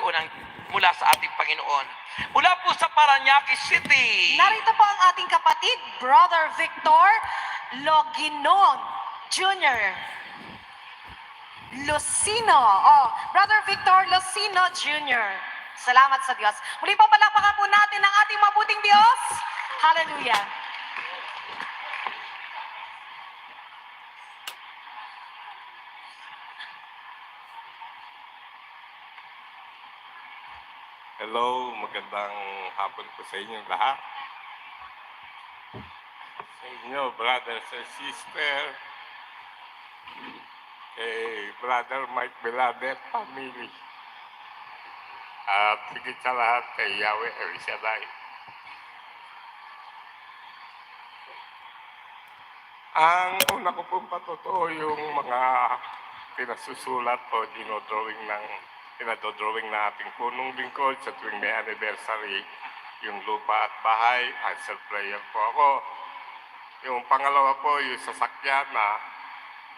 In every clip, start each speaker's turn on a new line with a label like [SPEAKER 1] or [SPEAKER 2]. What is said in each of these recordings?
[SPEAKER 1] kalooban mula sa ating Panginoon. Mula po sa Paranaque City.
[SPEAKER 2] Narito po ang ating kapatid, Brother Victor Loginon Jr. Lucino. Oh, Brother Victor Lucino Jr. Salamat sa Diyos. Muli po palakpakan po natin ang ating mabuting Diyos. Hallelujah.
[SPEAKER 3] Hello, magandang hapon po sa inyong lahat. Sa inyo, brothers and sister, kay Brother Mike Beladet, family. At higit sa lahat kay Yahweh El. Ang una ko pong patotoo yung mga pinasusulat o dinodrawing ng pinadodrawing na ating punong lingkod sa tuwing may anniversary, yung lupa at bahay, answer prayer po ako. Yung pangalawa po, yung sasakyan na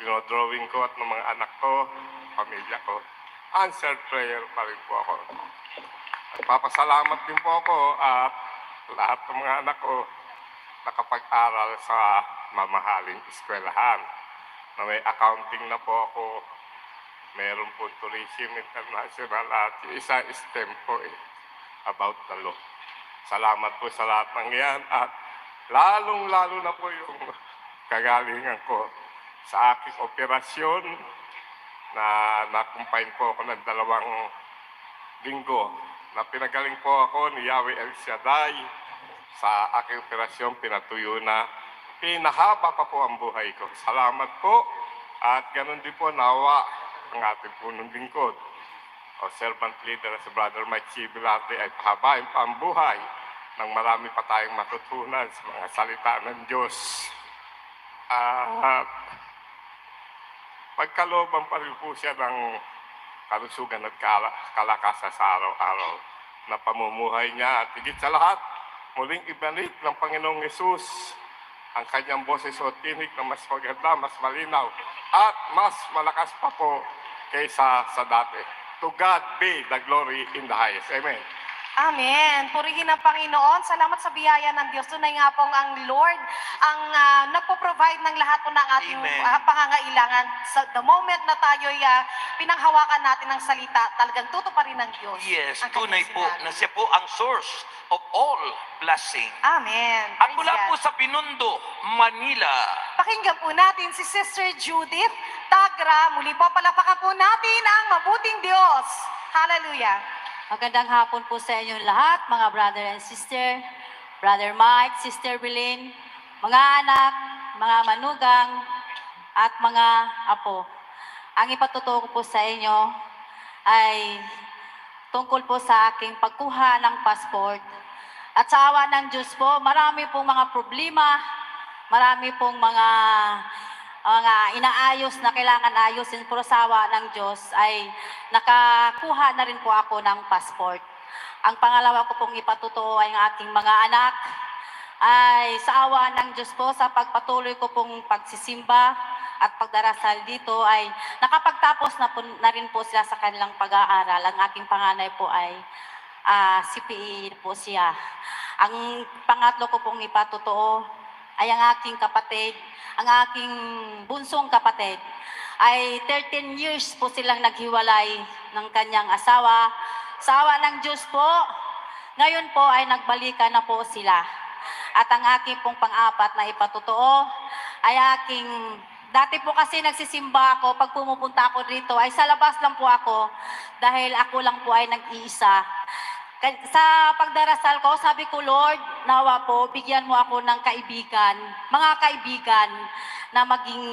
[SPEAKER 3] dinodrawing ko at ng mga anak ko, pamilya ko, answer prayer pa rin po ako. Nagpapasalamat din po ako at lahat ng mga anak ko nakapag-aral sa mamahaling eskwelahan. Na may accounting na po ako, meron po tourism international at isa STEM po eh, about the law. Salamat po sa lahat ng yan at lalong-lalo na po yung kagalingan ko sa aking operasyon na nakumpain po ako ng dalawang linggo na pinagaling po ako ni Yahweh El Shaddai sa aking operasyon pinatuyo na pinahaba pa po ang buhay ko. Salamat po at ganun din po nawa ang ating punong lingkod o servant leader sa Brother Mike C. Vilarte ay pahabain pa ang buhay nang marami pa tayong matutunan sa mga salita ng Diyos. At pagkalooban pa rin po siya ng kalusugan at kala- kalakasan sa araw-araw na pamumuhay niya. At higit sa lahat, muling ibalik ng Panginoong Yesus ang kanyang boses o tinig na mas maganda, mas malinaw, at mas malakas pa po kaysa sa dati. To God be the glory in the highest. Amen.
[SPEAKER 2] Amen. Purihin ang Panginoon. Salamat sa biyaya ng Diyos. Tunay nga pong ang Lord ang uh, nagpo-provide ng lahat po ng ating
[SPEAKER 1] Amen.
[SPEAKER 2] ah, pangangailangan. Sa the moment na tayo'y ah, pinanghawakan natin ng salita, talagang tutuparin ng Diyos.
[SPEAKER 1] Yes, tunay po na siya po ang source of all blessing.
[SPEAKER 2] Amen.
[SPEAKER 1] At
[SPEAKER 2] Praise
[SPEAKER 1] mula
[SPEAKER 2] God.
[SPEAKER 1] po sa Binondo, Manila,
[SPEAKER 2] Pakinggan po natin si Sister Judith Tagra. Muli po palapakan po natin ang mabuting Diyos. Hallelujah.
[SPEAKER 4] Magandang hapon po sa inyong lahat, mga brother and sister, Brother Mike, Sister Belin, mga anak, mga manugang, at mga apo. Ang ipatutuo ko po sa inyo ay tungkol po sa aking pagkuha ng passport. At sa awa ng Diyos po, marami pong mga problema, marami pong mga mga inaayos na kailangan ayusin pero sa awa ng Diyos ay nakakuha na rin po ako ng passport. Ang pangalawa ko pong ipatutuo ay ang aking mga anak ay sa awa ng Diyos po sa pagpatuloy ko pong pagsisimba at pagdarasal dito ay nakapagtapos na, po, na rin po sila sa kanilang pag-aaral. Ang aking panganay po ay ah, CPE po siya. Ang pangatlo ko pong ipatutuo ay ang aking kapatid, ang aking bunsong kapatid, ay 13 years po silang naghiwalay ng kanyang asawa. Sa awa ng Diyos po, ngayon po ay nagbalikan na po sila. At ang aking pong pang-apat na ipatutuo ay aking Dati po kasi nagsisimba ako, pag pumupunta ako dito, ay sa labas lang po ako dahil ako lang po ay nag-iisa. Sa pagdarasal ko, sabi ko, Lord, nawa po, bigyan mo ako ng kaibigan, mga kaibigan na maging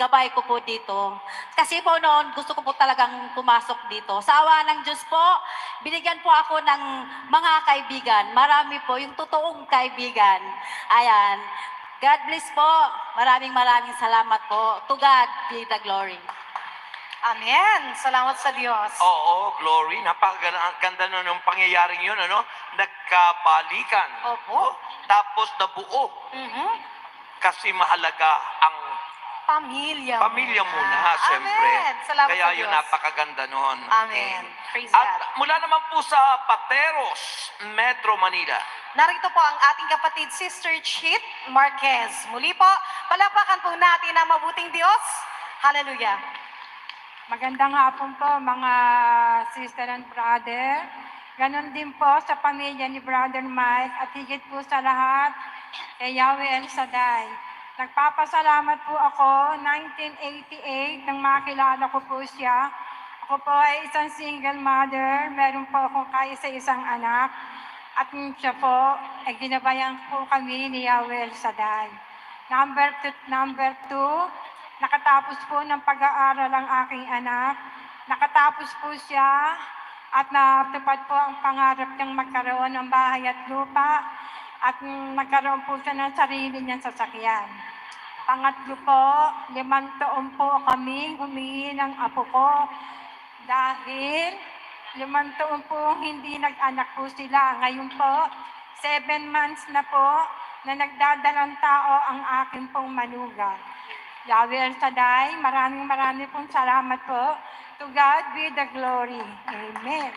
[SPEAKER 4] gabay ko po dito. Kasi po noon, gusto ko po talagang pumasok dito. Sa awa ng Diyos po, binigyan po ako ng mga kaibigan. Marami po, yung totoong kaibigan. Ayan. God bless po. Maraming maraming salamat po. To God be the glory.
[SPEAKER 2] Amen. Salamat sa Diyos.
[SPEAKER 1] oo, glory, napakaganda na ng pangyayaring yun, ano? Nagkabalikan.
[SPEAKER 2] Opo.
[SPEAKER 1] Tapos nabuo.
[SPEAKER 2] Mhm.
[SPEAKER 1] Kasi mahalaga ang
[SPEAKER 2] Pamilya.
[SPEAKER 1] pamilya muna,
[SPEAKER 2] Amen.
[SPEAKER 1] siyempre.
[SPEAKER 2] Salamat
[SPEAKER 1] Kaya
[SPEAKER 2] sa
[SPEAKER 1] yun,
[SPEAKER 2] Diyos.
[SPEAKER 1] napakaganda noon.
[SPEAKER 2] Amen. Praise
[SPEAKER 1] At
[SPEAKER 2] God.
[SPEAKER 1] Mula naman po sa Pateros, Metro Manila.
[SPEAKER 2] Narito po ang ating kapatid, Sister Chit Marquez. Muli po, palapakan po natin ang mabuting Diyos. Hallelujah.
[SPEAKER 5] Magandang hapon po mga sister and brother. Ganon din po sa pamilya ni Brother Mike at higit po sa lahat kay Yahweh El Shaddai. Nagpapasalamat po ako 1988 nang makilala ko po siya. Ako po ay isang single mother. Meron po akong kaisa-isang anak. At siya po ay ginabayan po kami ni Yahweh El Shaddai. Number two, number two, nakatapos po ng pag-aaral ang aking anak. Nakatapos po siya at natupad po ang pangarap niyang magkaroon ng bahay at lupa at magkaroon po siya ng sarili niyang sasakyan. Pangatlo po, limang taon po kami humingi ng apo ko dahil limang taon po hindi nag-anak po sila. Ngayon po, seven months na po na nagdadalang tao ang aking pong manugang. Yahweh El Shaddai, maraming maraming pong salamat po. To God be the glory. Amen.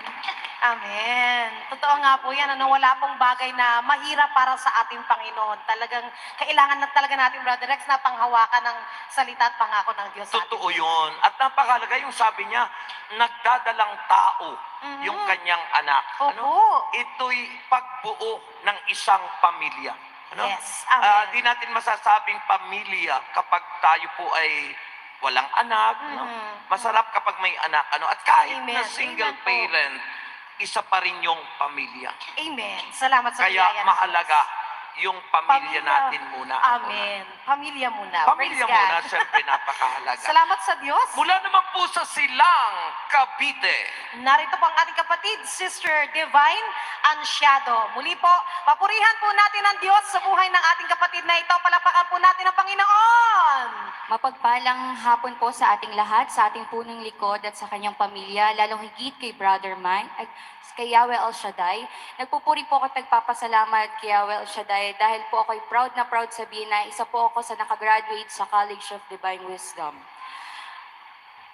[SPEAKER 2] Amen. Totoo nga po yan. Ano, wala pong bagay na mahirap para sa ating Panginoon. Talagang kailangan na talaga natin, Brother Rex, na panghawakan ng salita at pangako ng Diyos sa atin.
[SPEAKER 1] Totoo yun. At napakalaga yung sabi niya, nagdadalang tao
[SPEAKER 2] Mhm.
[SPEAKER 1] yung kanyang anak. Ano?
[SPEAKER 2] Opo.
[SPEAKER 1] Ito'y pagbuo ng isang pamilya. Ano?
[SPEAKER 2] Yes.
[SPEAKER 1] Ah,
[SPEAKER 2] Amen.
[SPEAKER 1] di natin masasabing pamilya kapag tayo po ay walang anak. no?
[SPEAKER 2] Mhm.
[SPEAKER 1] Masarap kapag may anak. Ano? At kahit
[SPEAKER 2] Amen.
[SPEAKER 1] na single
[SPEAKER 2] Amen po.
[SPEAKER 1] Isa pa rin yung pamilya.
[SPEAKER 2] Amen. Salamat sa
[SPEAKER 1] Kaya
[SPEAKER 2] biyaya ng
[SPEAKER 1] mahalaga
[SPEAKER 2] Diyos.
[SPEAKER 1] yung pamilya, natin muna.
[SPEAKER 2] Amen. Pamilya muna.
[SPEAKER 1] Pamilya
[SPEAKER 2] Praise
[SPEAKER 1] muna,
[SPEAKER 2] God.
[SPEAKER 1] siyempre napakahalaga.
[SPEAKER 2] Salamat sa Diyos.
[SPEAKER 1] Mula naman po sa Silang, Cavite.
[SPEAKER 2] Narito po ang ating kapatid, Sister Divine Ansiado. Muli po, papurihan po natin ang Diyos sa buhay ng ating kapatid na ito. Palapakan po natin ang Panginoon.
[SPEAKER 6] Mapagpalang hapon po sa ating lahat, sa ating punong likod at sa kanyang pamilya, lalong higit kay Brother Mike at kay Yahweh El Shaddai. Nagpupuri po ako at nagpapasalamat kay Yahweh El Shaddai dahil po ako'y proud na proud sabihin na isa po ako sa nakagraduate sa College of Divine Wisdom.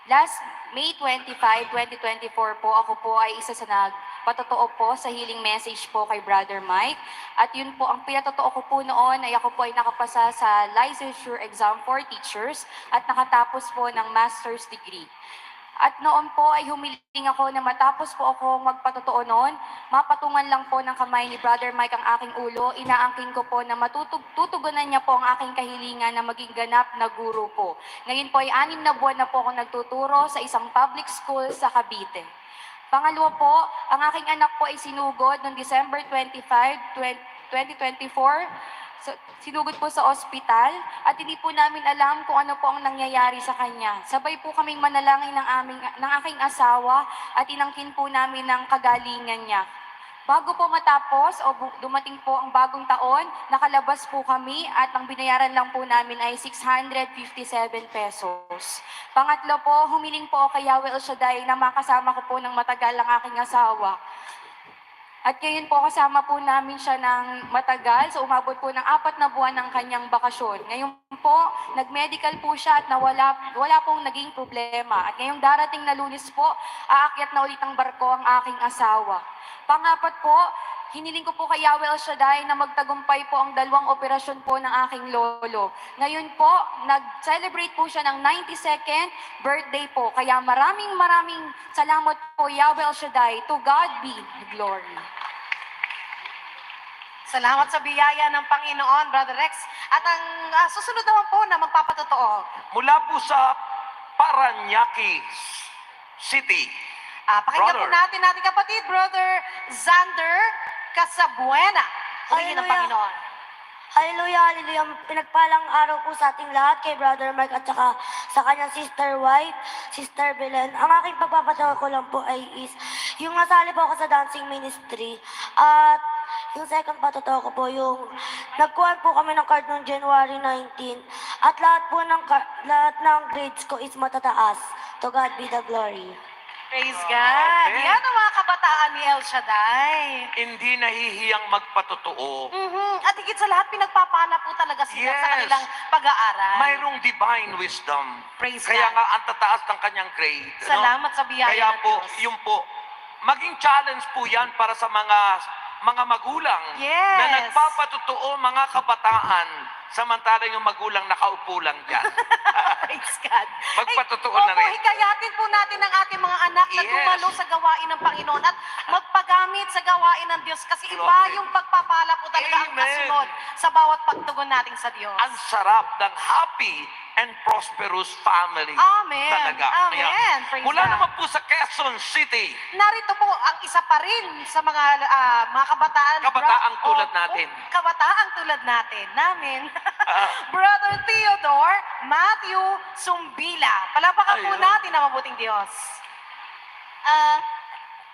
[SPEAKER 6] Last May 25, 2024 po, ako po ay isa sa nagpatotoo po sa healing message po kay Brother Mike. At yun po, ang pinatotoo ko po noon ay ako po ay nakapasa sa licensure exam for teachers at nakatapos po ng master's degree. At noon po ay humiling ako na matapos po ako magpatotoo noon, mapatungan lang po ng kamay ni Brother Mike ang aking ulo, inaangkin ko po na matutugunan niya po ang aking kahilingan na maging ganap na guro po. Ngayon po ay anim na buwan na po ako nagtuturo sa isang public school sa Cavite. Pangalawa po, ang aking anak po ay sinugod noong December 25, 2024. So, sinugod po sa ospital at hindi po namin alam kung ano po ang nangyayari sa kanya. Sabay po kaming manalangin ng, aming, ng aking asawa at inangkin po namin ng kagalingan niya. Bago po matapos o dumating po ang bagong taon, nakalabas po kami at ang binayaran lang po namin ay 657 pesos. Pangatlo po, humiling po kay Yahweh El Shaddai na makasama ko po ng matagal ang aking asawa. At ngayon po kasama po namin siya ng matagal, so umabot po ng apat na buwan ng kanyang bakasyon. Ngayon po, nag-medical po siya at nawala, wala pong naging problema. At ngayong darating na lunes po, aakyat na ulit ang barko ang aking asawa. Pangapat po, hiniling ko po kay Yahweh El Shaddai na magtagumpay po ang dalawang operasyon po ng aking lolo. Ngayon po, nag-celebrate po siya ng 92nd birthday po. Kaya maraming maraming salamat po Yahweh El Shaddai. To God be the glory.
[SPEAKER 2] Salamat sa biyaya ng Panginoon, Brother Rex. At ang ah, susunod naman po na magpapatotoo.
[SPEAKER 1] Mula po sa Paranaque City.
[SPEAKER 2] Ah, pakinggan po
[SPEAKER 1] Brother.
[SPEAKER 2] natin nating kapatid, Brother Xander Casabuena. Purihin ng. Panginoon.
[SPEAKER 7] Hallelujah, hallelujah. Pinagpalang araw po sa ating lahat kay Brother Mark at saka sa kanyang sister wife, Sister Belen. Ang aking pagpapatawa ko lang po ay is, yung nasali po ako sa dancing ministry at yung second patotoo ko po, yung nagkuhan po kami ng card noong January 19 at lahat po ng, lahat ng grades ko is matataas. To God be the glory.
[SPEAKER 2] Praise God.
[SPEAKER 1] Amen.
[SPEAKER 2] Yan ang mga kabataan ni El Shaddai.
[SPEAKER 1] Hindi nahihiyang magpatotoo.
[SPEAKER 2] Mhm. At higit sa lahat, pinagpapala po talaga sila sa
[SPEAKER 1] Yes.
[SPEAKER 2] kanilang pag-aaral.
[SPEAKER 1] Mayroong divine wisdom.
[SPEAKER 2] Praise
[SPEAKER 1] Kaya
[SPEAKER 2] God.
[SPEAKER 1] nga ang tataas ng kanyang grade.
[SPEAKER 2] Salamat sa biyaya
[SPEAKER 1] Kaya po,
[SPEAKER 2] Diyos.
[SPEAKER 1] yun po, maging challenge po yan para sa mga mga magulang
[SPEAKER 2] Yes.
[SPEAKER 1] na nagpapatotoo mga kabataan samantalang yung magulang nakaupo lang dyan.
[SPEAKER 2] Praise God.
[SPEAKER 1] Magpatotoo na
[SPEAKER 2] opo,
[SPEAKER 1] rin.
[SPEAKER 2] hikayatin po natin ang ating mga anak na
[SPEAKER 1] Yes.
[SPEAKER 2] dumalo sa gawain ng Panginoon at magpagamit sa gawain ng Diyos kasi iba
[SPEAKER 1] Grabe.
[SPEAKER 2] yung pagpapala po talaga ang
[SPEAKER 1] Amen.
[SPEAKER 2] kasunod sa bawat pagtugon natin sa Diyos.
[SPEAKER 1] Ang sarap ng happy and prosperous family.
[SPEAKER 2] Amen.
[SPEAKER 1] Talaga.
[SPEAKER 2] Amen. Praise
[SPEAKER 1] mula
[SPEAKER 2] God.
[SPEAKER 1] naman po sa Quezon City,
[SPEAKER 2] Narito po ang isa pa rin sa mga ah, mga kabataan.
[SPEAKER 1] Kabataang tulad
[SPEAKER 2] Opo,
[SPEAKER 1] natin.
[SPEAKER 2] Kabataang tulad natin. Namin. Brother Theodore Matthew Sumbila. Palapakan po
[SPEAKER 1] Ayun.
[SPEAKER 2] natin ang mabuting Diyos.
[SPEAKER 8] Ah,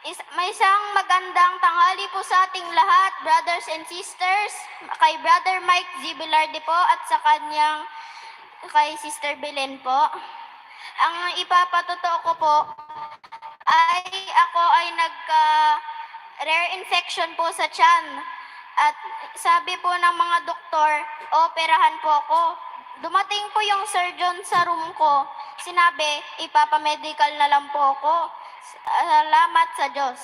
[SPEAKER 8] is, may isang magandang tanghali po sa ating lahat, brothers and sisters, kay Brother Mike Zibilarde po at sa kanyang kay Sister Belen po. Ang ipapatotoo ko po ay ako ay nagka rare infection po sa tiyan. At sabi po ng mga doktor, operahan po ako. Dumating po yung surgeon sa room ko. Sinabi, ipapamedical na lang po ako. Salamat sa Diyos.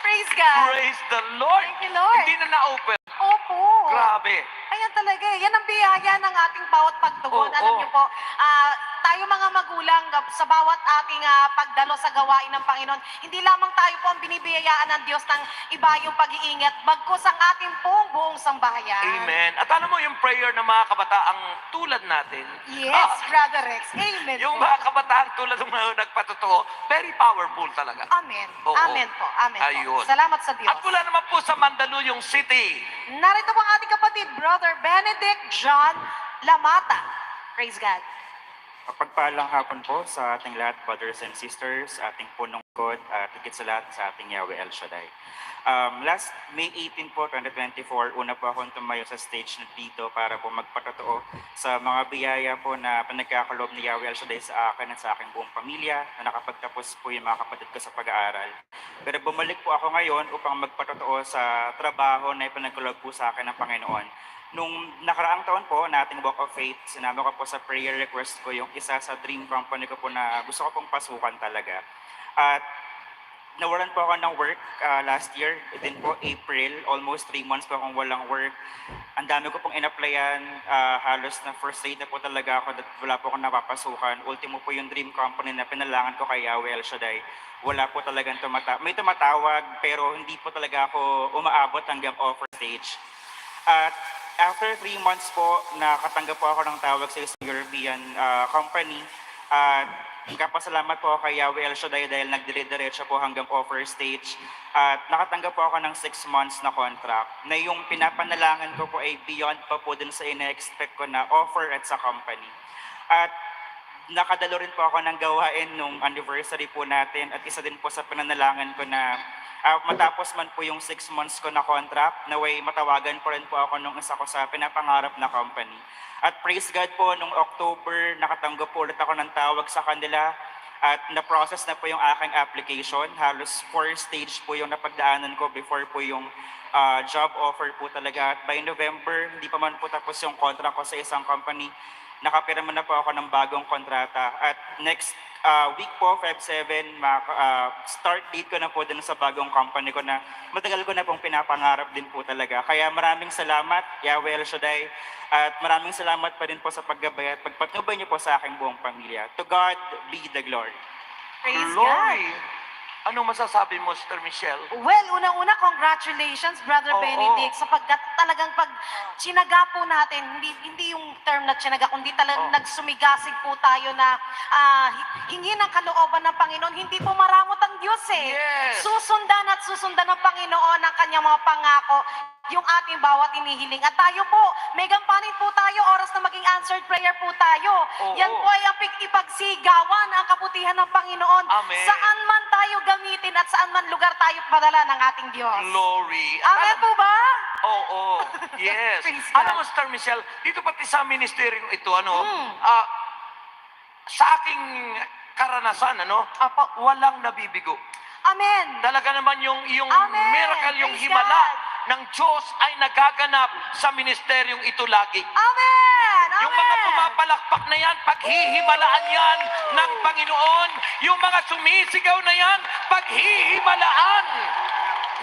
[SPEAKER 2] Praise God.
[SPEAKER 1] praise the Lord.
[SPEAKER 2] Thank you, Lord.
[SPEAKER 1] Hindi na na-open.
[SPEAKER 2] Opo.
[SPEAKER 1] Grabe.
[SPEAKER 2] Ayan talaga. eh. Yan ang biyaya ng ating bawat pagtugon.
[SPEAKER 1] Oo.
[SPEAKER 2] Alam niyo po, ah, tayo mga magulang sa bawat ating ah, pagdalo sa gawain ng Panginoon, hindi lamang tayo po ang binibiyayaan ng Diyos ng iba yung pag-iingat, bagkus ang ating pong buong sambahayan.
[SPEAKER 1] Amen. At alam mo yung prayer ng mga kabataang tulad natin.
[SPEAKER 2] Yes,
[SPEAKER 1] ah,
[SPEAKER 2] Brother Rex. Amen
[SPEAKER 1] yung
[SPEAKER 2] po.
[SPEAKER 1] mga kabataang tulad ng mga nagpatotoo, very powerful talaga.
[SPEAKER 2] Amen.
[SPEAKER 1] Oo.
[SPEAKER 2] Amen po. Amen
[SPEAKER 1] Ayun.
[SPEAKER 2] po. Salamat sa Diyos.
[SPEAKER 1] At mula naman po sa Mandaluyong City,
[SPEAKER 2] Narito po ang ating kapatid, Brother Benedict John Lamata. Praise God.
[SPEAKER 9] Pagpalang hapon po sa ating lahat, brothers and sisters, ating punong God, at higit sa lahat sa ating Yahweh El Shaddai. Um, last May 18 po, 2024, una po akong tumayo sa stage na dito para po magpatotoo sa mga biyaya po na pinagkakaloob ni Yahweh El Shaddai sa akin at sa aking buong pamilya na nakapagtapos po yung mga kapatid ko sa pag-aaral. Pero bumalik po ako ngayon upang magpatotoo sa trabaho na ipinagkaloob po sa akin ng Panginoon. Nung nakaraang taon po na ating Walk of Faith, sinama ko po sa prayer request ko yung isa sa dream company ko po na gusto ko pong pasukan talaga. At nawalan po ako ng work ah, last year, din po April, almost three months po akong walang work. Ang dami ko pong in-applyan, ah, halos na first aid na po talaga ako at wala po akong napapasukan. Ultimo po yung dream company na pinalangan ko kay Yahweh El Shaddai. Wala po talagang tumata may tumatawag pero hindi po talaga ako umaabot hanggang offer stage. At after three months po, nakatanggap po ako ng tawag sa isang European ah, company. At kapasalamat po kay Yahweh El Shaddai dahil nagdire-diretso po hanggang offer stage. At nakatanggap po ako ng six months na contract na yung pinapanalangin ko po ay beyond pa po dun sa ina-expect ko na offer at sa company. At nakadalo rin po ako ng gawain nung anniversary po natin at isa din po sa pinanalangan ko na ah, matapos man po yung six months ko na contract, naway matawagan po rin po ako nung isa ko sa pinapangarap na company. At praise God po, nung October, nakatanggap po ulit ako ng tawag sa kanila at na-process na po yung aking application. Halos four stage po yung napagdaanan ko before po yung ah, job offer po talaga. At by November, hindi pa man po tapos yung contract ko sa isang company nakapirama na po ako ng bagong kontrata. At next uh, week po, Feb 7, maka- uh, start date ko na po din sa bagong company ko na matagal ko na pong pinapangarap din po talaga. Kaya maraming salamat, Yahweh El Shaddai, at maraming salamat pa rin po sa paggabay at pagpatnubay niyo po sa aking buong pamilya. To God be the glory.
[SPEAKER 2] Praise God.
[SPEAKER 1] Glory. Ano masasabi mo, Sister Michelle?
[SPEAKER 2] Well, unang-una, congratulations, Brother
[SPEAKER 1] Oo.
[SPEAKER 2] Benedict, sapagkat talagang pag tsinaga po natin, hindi, hindi yung term na tsinaga, kundi talagang
[SPEAKER 1] Oo.
[SPEAKER 2] nagsumigasig po tayo na ah, hi- hingi ng kalooban ng Panginoon, hindi po maramot ang Diyos eh.
[SPEAKER 1] Yes.
[SPEAKER 2] Susundan at susundan ng Panginoon ang kanyang mga pangako yung ating bawat inihiling. At tayo po, may gampanin po tayo, oras na maging answered prayer po tayo.
[SPEAKER 1] Oo.
[SPEAKER 2] Yan po ay ang ipagsigawan ang kabutihan ng Panginoon.
[SPEAKER 1] Amen.
[SPEAKER 2] Saan man tayo gamitin at saan man lugar tayo padala ng ating Diyos.
[SPEAKER 1] Glory.
[SPEAKER 2] Amen po ba?
[SPEAKER 1] Oo, yes.
[SPEAKER 2] Praise God.
[SPEAKER 1] Alam mo, Sister Michelle, dito pati sa ministeryong ito, ano,
[SPEAKER 2] Hmm.
[SPEAKER 1] ah, sa aking karanasan, ano,
[SPEAKER 2] Apo.
[SPEAKER 1] walang nabibigo.
[SPEAKER 2] Amen.
[SPEAKER 1] Talaga naman yung, yung
[SPEAKER 2] Amen.
[SPEAKER 1] miracle, yung
[SPEAKER 2] Praise
[SPEAKER 1] himala
[SPEAKER 2] God.
[SPEAKER 1] Ng Diyos ay nagaganap sa ministeryong ito lagi.
[SPEAKER 2] Amen!
[SPEAKER 1] Yung mga
[SPEAKER 2] Amen.
[SPEAKER 1] pumapalakpak na yan, paghihimalaan yan ng Panginoon. Yung mga sumisigaw na yan, paghihimalaan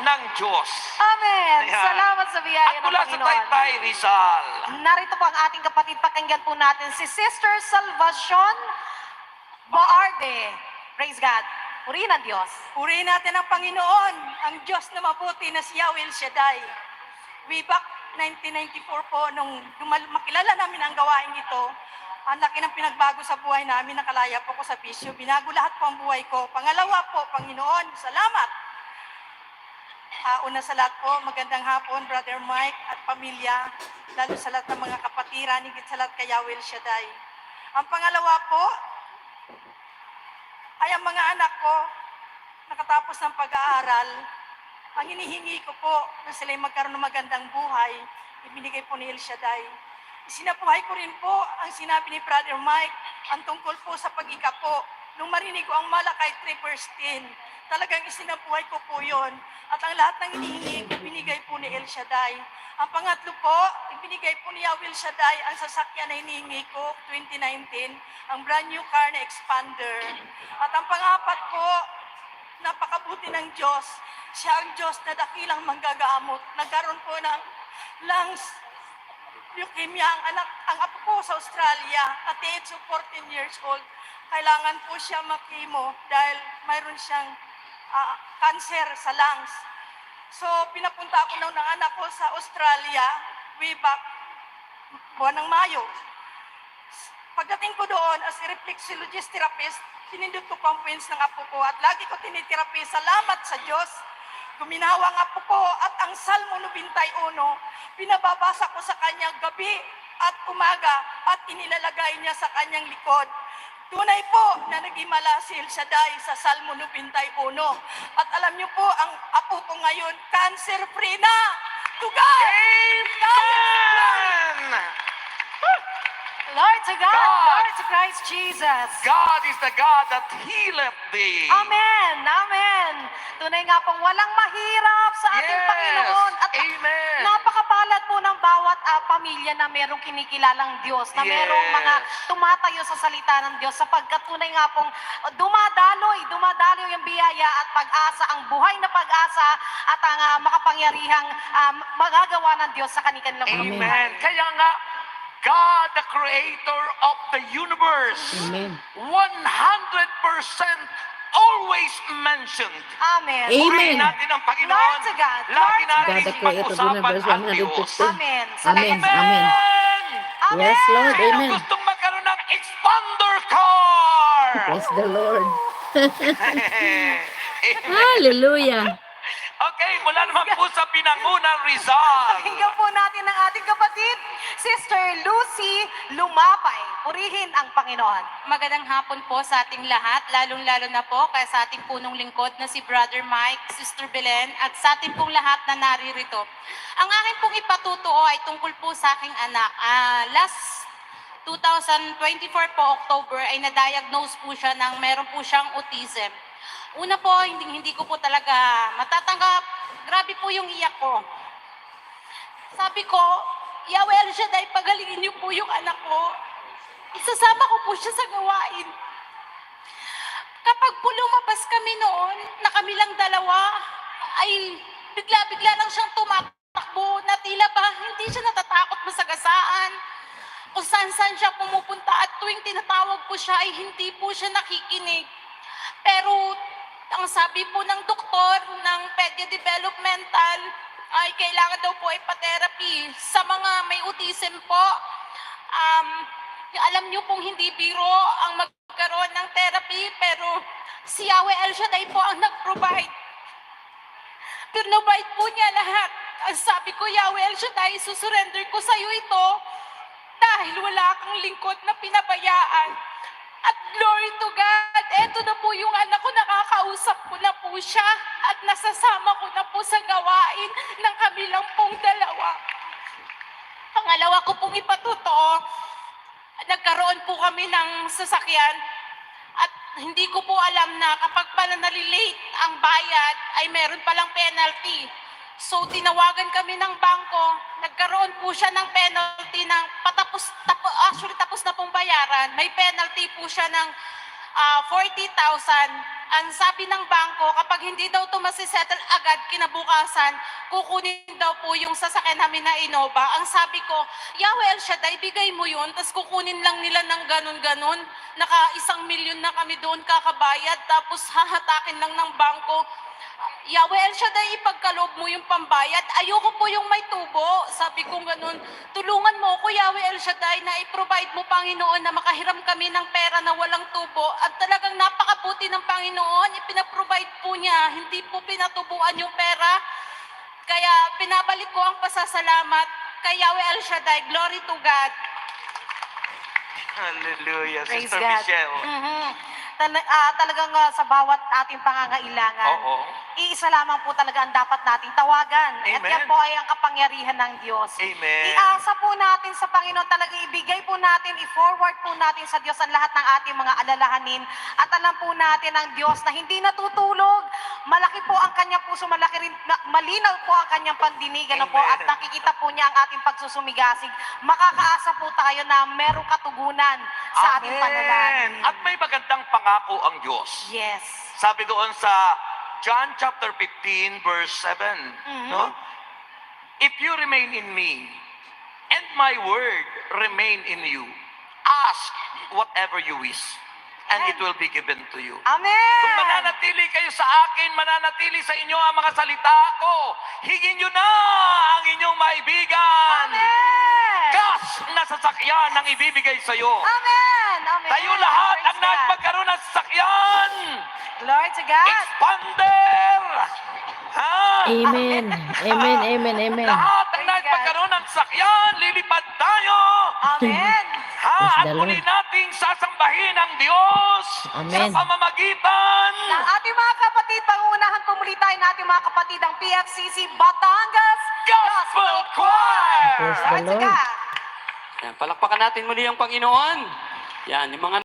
[SPEAKER 1] ng Diyos.
[SPEAKER 2] Amen.
[SPEAKER 1] Ayan.
[SPEAKER 2] Salamat sa biyaya
[SPEAKER 1] At
[SPEAKER 2] ng
[SPEAKER 1] mula sa
[SPEAKER 2] Panginoon.
[SPEAKER 1] Taytay, Rizal.
[SPEAKER 2] Narito po ang ating kapatid. Pakinggan po natin si Sister Salvacion Boarde. Praise God. Purihin ang Diyos.
[SPEAKER 10] Purihin natin ang Panginoon, ang Diyos na mabuti na si Yahweh Shaddai. Way back 1994 po, nung makilala namin ang gawain ito, ang laki ng pinagbago sa buhay namin, nakalaya po ko sa bisyo. Binago lahat po ang buhay ko. Pangalawa po, Panginoon, salamat. Ah, una sa lahat po, magandang hapon, Brother Mike at pamilya, lalo sa lahat ng mga kapatiran, higit sa lahat kay Yahweh Shaddai. Ang pangalawa po, ay ang mga anak ko, nakatapos ng pag-aaral, ang hinihingi ko po na sila'y magkaroon ng magandang buhay, ibinigay po ni El Shaddai. Sinapuhay ko rin po ang sinabi ni Brother Mike, ang tungkol po sa pag-ika po. Nung marinig ko ang Malakay 3 verse 10, talagang isinapuhay ko po yon. At ang lahat ng hinihingi ko, binigay po ni El Shaddai. Ang pangatlo po, ibinigay po ni Yahweh Shaddai ang sasakyan na hinihingi ko, 2019, ang brand new car na expander. At ang pangapat po, napakabuti ng Diyos. Siya ang Diyos na dakilang manggagamot. Nagkaroon po ng lungs leukemia ang anak, ang apo ko sa Australia at age of 14 years old. Kailangan po siya makimo dahil mayroon siyang ah, cancer sa lungs. So, pinapunta ako ng anak ko sa Australia way back buwan ng Mayo. Pagdating ko doon as a reflexologist therapist, pinindot ko ang ng apo ko at lagi ko tinitirapi. Salamat sa Diyos. Guminawa ang apo ko at ang Salmo 91, pinababasa ko sa kanya gabi at umaga at inilalagay niya sa kanyang likod. Tunay po na nagimala si El Shaddai sa Salmo 91. At alam niyo po, ang apo ko ngayon, cancer-free na! To God!
[SPEAKER 1] Amen!
[SPEAKER 2] Lord to God,
[SPEAKER 1] God.
[SPEAKER 2] Lord to Christ Jesus.
[SPEAKER 1] God is the God that healeth thee.
[SPEAKER 2] Amen, amen. Tunay nga pong walang mahirap sa ating
[SPEAKER 1] Yes.
[SPEAKER 2] Panginoon. At
[SPEAKER 1] Amen.
[SPEAKER 2] napakapalad po ng bawat ah, pamilya na merong kinikilalang Diyos, na merong
[SPEAKER 1] Yes.
[SPEAKER 2] mga tumatayo sa salita ng Diyos sapagkat tunay nga pong dumadaloy, dumadaloy ang biyaya at pag-asa, ang buhay na pag-asa at ang ah, makapangyarihang ah, magagawa ng Diyos sa kanilang mga buhay.
[SPEAKER 1] Amen. Kaya nga, God, the creator of the universe,
[SPEAKER 11] Amen.
[SPEAKER 1] 100% always mentioned.
[SPEAKER 2] Amen.
[SPEAKER 11] Amen.
[SPEAKER 1] Natin ang Panginoon.
[SPEAKER 2] Lord to God. Lord to
[SPEAKER 11] God, the creator of universe,
[SPEAKER 1] ang Diyos.
[SPEAKER 11] 100%.
[SPEAKER 2] Amen.
[SPEAKER 11] Amen. Amen.
[SPEAKER 2] Amen.
[SPEAKER 11] Yes, Lord. Amen.
[SPEAKER 1] gustong magkaroon ng expander car?
[SPEAKER 11] Praise the Lord. Hallelujah.
[SPEAKER 1] Okay, mula naman po sa Pinangunan Rizal.
[SPEAKER 2] Pakinggan po natin ang ating kapatid, Sister Lucy Lumapay. Purihin ang Panginoon.
[SPEAKER 12] Magandang hapon po sa ating lahat, lalong-lalo na po kaya sa ating punong lingkod na si Brother Mike, Sister Belen, at sa ating pong lahat na naririto. Ang aking pong ipatutuo ay tungkol po sa aking anak. Ah, last 2024 po, October, ay na-diagnose po siya ng meron po siyang autism. Una po, hindi, hindi ko po talaga matatanggap. Grabe po yung iyak ko. Sabi ko, Yahweh El Shaddai, pagalingin niyo po yung anak ko. Isasama ko po siya sa gawain. Kapag po lumabas kami noon, na kami lang dalawa, ay bigla-bigla lang siyang tumatakbo na tila ba hindi siya natatakot masagasaan. Kung saan-saan siya pumupunta at tuwing tinatawag ko siya ay hindi po siya nakikinig. Pero ang sabi po ng doktor ng pedia developmental ay kailangan daw po ipa-therapy sa mga may autism po. Um, alam niyo pong hindi biro ang magkaroon ng therapy pero si Yahweh El Shaddai po ang nag-provide. Pinrovide po niya lahat. Ang sabi ko, Yahweh El Shaddai, susurrender ko sa iyo ito dahil wala kang lingkod na pinabayaan. At glory to God, eto na po yung anak ko, nakakausap ko na po siya at nasasama ko na po sa gawain ng kabilang pong dalawa. Pangalawa ko pong ipatuto, nagkaroon po kami ng sasakyan at hindi ko po alam na kapag pala nalilate ang bayad ay meron palang penalty.
[SPEAKER 2] So tinawagan kami ng bangko, nagkaroon po siya ng penalty ng patapos, tapo, actually tapos na pong bayaran. May penalty po siya ng ah, 40,000. Ang sabi ng bangko, kapag hindi daw ito masisettle agad kinabukasan, kukunin daw po yung sasakyan namin na Innova. Ang sabi ko, Yahweh El Shaddai, bigay mo yun, tapos kukunin lang nila ng ganun-ganun. Naka isang milyon na kami doon kakabayad, tapos hahatakin lang ng bangko. Yahweh El Shaddai, ipagkaloob mo yung pambayad. Ayoko po yung may tubo. Sabi ko ganun, tulungan mo ko, Yahweh El Shaddai, na i-provide mo, Panginoon, na makahiram kami ng pera na walang tubo. At talagang napakabuti ng Panginoon, ipinaprovide po niya, hindi po pinatubuan yung pera. Kaya pinabalik ko ang pasasalamat kay Yahweh El Shaddai. Glory to God.
[SPEAKER 1] Hallelujah.
[SPEAKER 2] Praise
[SPEAKER 1] Sister
[SPEAKER 2] God.
[SPEAKER 1] Michelle.
[SPEAKER 2] Mhm. Tala- ah, talagang ah, sa bawat ating pangangailangan,
[SPEAKER 1] Oo.
[SPEAKER 2] Iisa lamang po talaga ang dapat nating tawagan. At
[SPEAKER 1] Amen.
[SPEAKER 2] yan po ay ang kapangyarihan ng Diyos.
[SPEAKER 1] Amen.
[SPEAKER 2] Iasa po natin sa Panginoon, talaga ibigay po natin, i-forward po natin sa Diyos ang lahat ng ating mga alalahanin. At alam po natin ang Diyos na hindi natutulog. Malaki po ang kanyang puso, malaki rin, na- malinaw po ang kanyang pandinig. Ano po,
[SPEAKER 1] Amen.
[SPEAKER 2] at nakikita po niya ang ating pagsusumigasig. Makakaasa po tayo na merong katugunan sa ating panalangin.
[SPEAKER 1] At may magandang pangako ang Diyos.
[SPEAKER 2] Yes.
[SPEAKER 1] Sabi doon sa John chapter 15 verse 7,
[SPEAKER 2] Mhm.
[SPEAKER 1] no? If you remain in me and my word remain in you, ask whatever you wish and it will be given to you.
[SPEAKER 2] Amen.
[SPEAKER 1] Kung mananatili kayo sa akin, mananatili sa inyo ang mga salita ko, hingin nyo na ang inyong maibigan.
[SPEAKER 2] Amen.
[SPEAKER 1] Kas na sasakyan ang ibibigay sa iyo.
[SPEAKER 2] Amen. Amen.
[SPEAKER 1] Tayo lahat
[SPEAKER 2] Praise
[SPEAKER 1] ang nagpagkaroon ng sasakyan.
[SPEAKER 2] Glory to God.
[SPEAKER 1] Expander! Ha?
[SPEAKER 11] Amen. Amen, amen, amen.
[SPEAKER 1] Lahat ang
[SPEAKER 2] Praise
[SPEAKER 1] nagpagkaroon ng sakyan, lilipad tayo.
[SPEAKER 2] Amen.
[SPEAKER 1] Ha? At muli nating sasambahin ang Diyos sa
[SPEAKER 11] Amen.
[SPEAKER 1] pamamagitan
[SPEAKER 2] Ng ating mga kapatid, pangunahan po muli tayo nating mga kapatid ng PFCC Batangas
[SPEAKER 1] Gospel Choir.
[SPEAKER 11] Praise the Lord.
[SPEAKER 13] Yan, palakpakan natin muli ang Panginoon. Yan, yung mga